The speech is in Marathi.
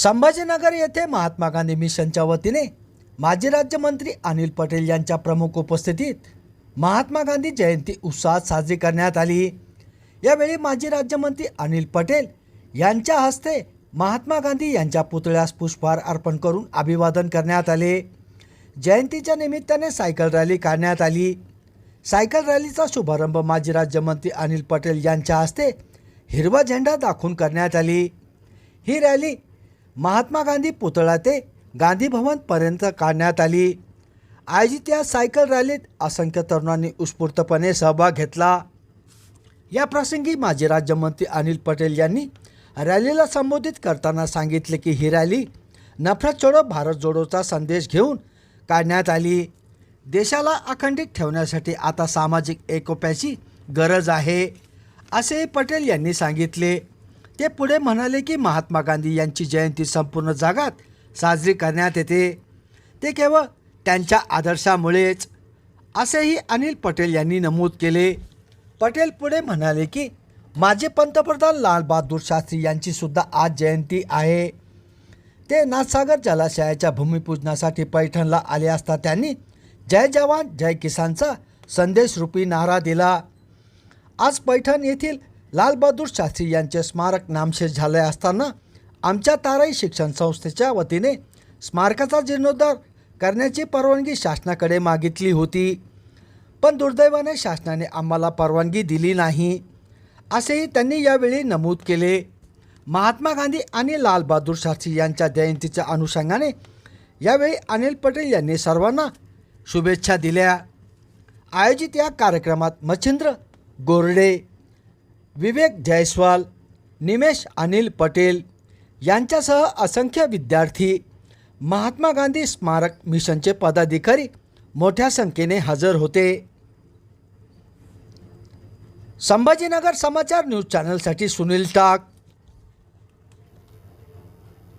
संभाजीनगर येथे महात्मा गांधी मिशनच्या वतीने माजी राज्यमंत्री अनिल पटेल यांच्या प्रमुख उपस्थितीत महात्मा गांधी जयंती उत्साहात साजरी करण्यात आली. यावेळी माजी राज्यमंत्री अनिल पटेल यांच्या हस्ते महात्मा गांधी यांच्या पुतळ्यास पुष्पहार अर्पण करून अभिवादन करण्यात आले. जयंतीच्या निमित्ताने सायकल रॅली काढण्यात आली. सायकल रॅलीचा शुभारंभ माजी राज्यमंत्री अनिल पटेल यांच्या हस्ते हिरवा झेंडा दाखवून करण्यात आली. ही रॅली महात्मा गांधी पुतळा ते गांधी भवनपर्यंत काढण्यात आली. आयोजित या सायकल रॅलीत असंख्य तरुणांनी उत्स्फूर्तपणे सहभाग घेतला. या प्रसंगी माजी राज्यमंत्री अनिल पटेल यांनी रॅलीला संबोधित करताना सांगितले की ही रॅली नफरत छोडो भारत जोडोचा संदेश घेऊन काढण्यात आली. देशाला अखंडित ठेवण्यासाठी आता सामाजिक एकोप्याची गरज आहे असे पटेल यांनी सांगितले. ते पुढे म्हणाले की महात्मा गांधी यांची जयंती संपूर्ण जगात साजरी करण्यात येते. ते केवळ त्यांच्या आदर्शामुळेच असेही अनिल पटेल यांनी नमूद केले. पटेल पुढे म्हणाले की माजी पंतप्रधान लालबहादूर शास्त्री यांचीसुद्धा आज जयंती आहे. ते नाथसागर जलाशयाच्या भूमिपूजनासाठी पैठणला आले असता त्यांनी जय जवान जय किसानचा संदेशरूपी नारा दिला. आज पैठण येथील लालबहादूर शास्त्री यांचे स्मारक नामशेष झाले असताना आमच्या ताराई शिक्षण संस्थेच्या वतीने स्मारकाचा जीर्णोद्धार करण्याची परवानगी शासनाकडे मागितली होती. पण दुर्दैवाने शासनाने आम्हाला परवानगी दिली नाही असेही त्यांनी यावेळी नमूद केले. महात्मा गांधी आणि लालबहादूर शास्त्री यांच्या जयंतीच्या अनुषंगाने यावेळी अनिल पटेल यांनी सर्वांना शुभेच्छा दिल्या. आयोजित या कार्यक्रमात मच्छिंद्र गोरडे विवेक जयस्वाल निमेश अनिल पटेल यांच्यासह असंख्य विद्यार्थी महात्मा गांधी स्मारक मिशनचे पदाधिकारी मोठ्या संख्येने हजर होते. संभाजीनगर समाचार न्यूज चॅनलसाठी सुनील टाक.